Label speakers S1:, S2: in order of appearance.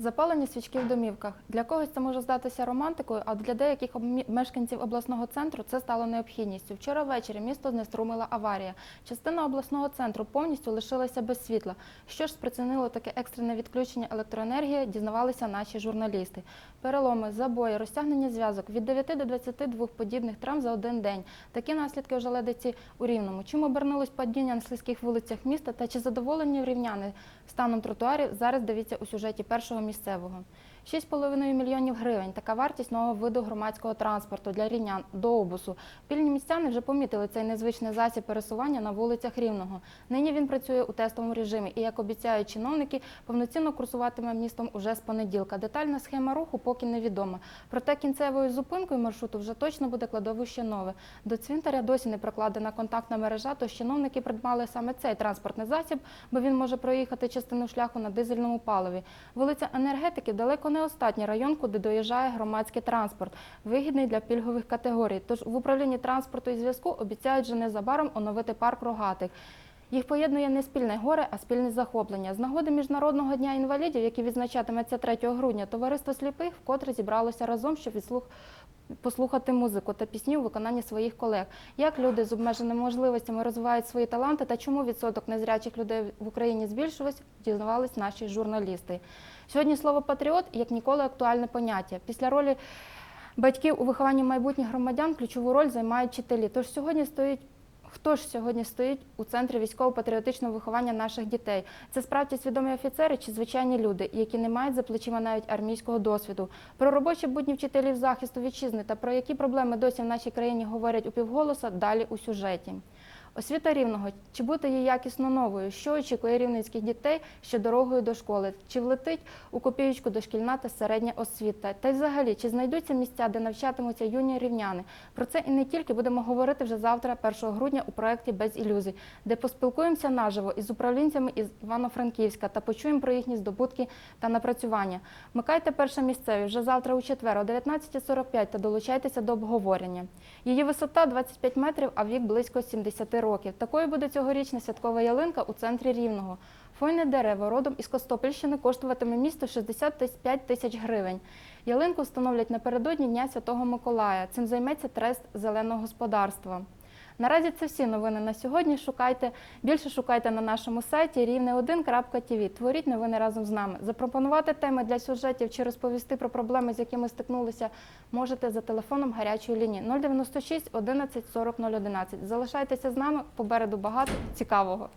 S1: Запалені свічки в домівках. Для когось це може здатися романтикою, а для деяких мешканців обласного центру це стало необхідністю. Вчора ввечері місто знеструмила аварія. Частина обласного центру повністю лишилася без світла. Що ж спричинило таке екстрене відключення електроенергії, дізнавалися наші журналісти. Переломи, забої, розтягнення зв'язок від 9 до 22 подібних травм за один день. Такі наслідки ожеледиці у Рівному. Чим обернулось падіння на слизьких вулицях міста та чи задоволені рівняни станом тротуарів? Зараз дивіться у сюжеті першого місцевого. 6,5 мільйонів гривень. Така вартість нового виду громадського транспорту для рівнян довбусу. Пільні містяни вже помітили цей незвичний засіб пересування на вулицях Рівного. Нині він працює у тестовому режимі і, як обіцяють чиновники, повноцінно курсуватиме містом уже з понеділка. Детальна схема руху поки невідома. Проте кінцевою зупинкою маршруту вже точно буде кладовище нове. До цвинтаря досі не прокладена контактна мережа, тож чиновники придбали саме цей транспортний засіб, бо він може проїхати частину шляху на дизельному паливі. Вулиця енергетики далеко не останній район, куди доїжджає громадський транспорт, вигідний для пільгових категорій. Тож в управлінні транспорту і зв'язку обіцяють вже незабаром оновити парк рогатих. Їх поєднує не спільне горе, а спільне захоплення. З нагоди Міжнародного дня інвалідів, який відзначатиметься 3 грудня, товариство сліпих вкотре зібралося разом, щоб відслух... послухати музику та пісні у виконанні своїх колег. Як люди з обмеженими можливостями розвивають свої таланти та чому відсоток незрячих людей в Україні збільшилось, дізнавались наші журналісти. Сьогодні слово патріот як ніколи актуальне поняття. Після ролі батьків у вихованні майбутніх громадян ключову роль займають вчителі. Тож сьогодні стоїть. Хто ж сьогодні стоїть у центрі військово-патріотичного виховання наших дітей? Це справді свідомі офіцери чи звичайні люди, які не мають за плечима навіть армійського досвіду. Про робочі будні вчителів захисту вітчизни та про які проблеми досі в нашій країні говорять у півголоса далі у сюжеті. Освіта рівного чи бути її якісно новою? Що очікує рівненських дітей ще дорогою до школи? Чи влетить у копієчку дошкільна та середня освіта? Та й взагалі, чи знайдуться місця, де навчатимуться юні рівняни? Про це і не тільки будемо говорити вже завтра, 1 грудня, у проєкті Без ілюзій, де поспілкуємося наживо із управлінцями із Івано-Франківська та почуємо про їхні здобутки та напрацювання. Микайте перше місцеві вже завтра у четвер о 19.45 та долучайтеся до обговорення. Її висота 25 метрів, а вік близько 70 років. Такою буде цьогорічна святкова ялинка у центрі Рівного. Фойне дерево родом із Костопільщини коштуватиме місто 65 тисяч гривень. Ялинку встановлять напередодні Дня Святого Миколая. Цим займеться трест зеленого господарства. Наразі це всі новини на сьогодні. Шукайте більше шукайте на нашому сайті рівне1.tv. Творіть новини разом з нами. Запропонувати теми для сюжетів чи розповісти про проблеми, з якими стикнулися, можете за телефоном гарячої лінії 096 11 40 011. Залишайтеся з нами попереду багато цікавого.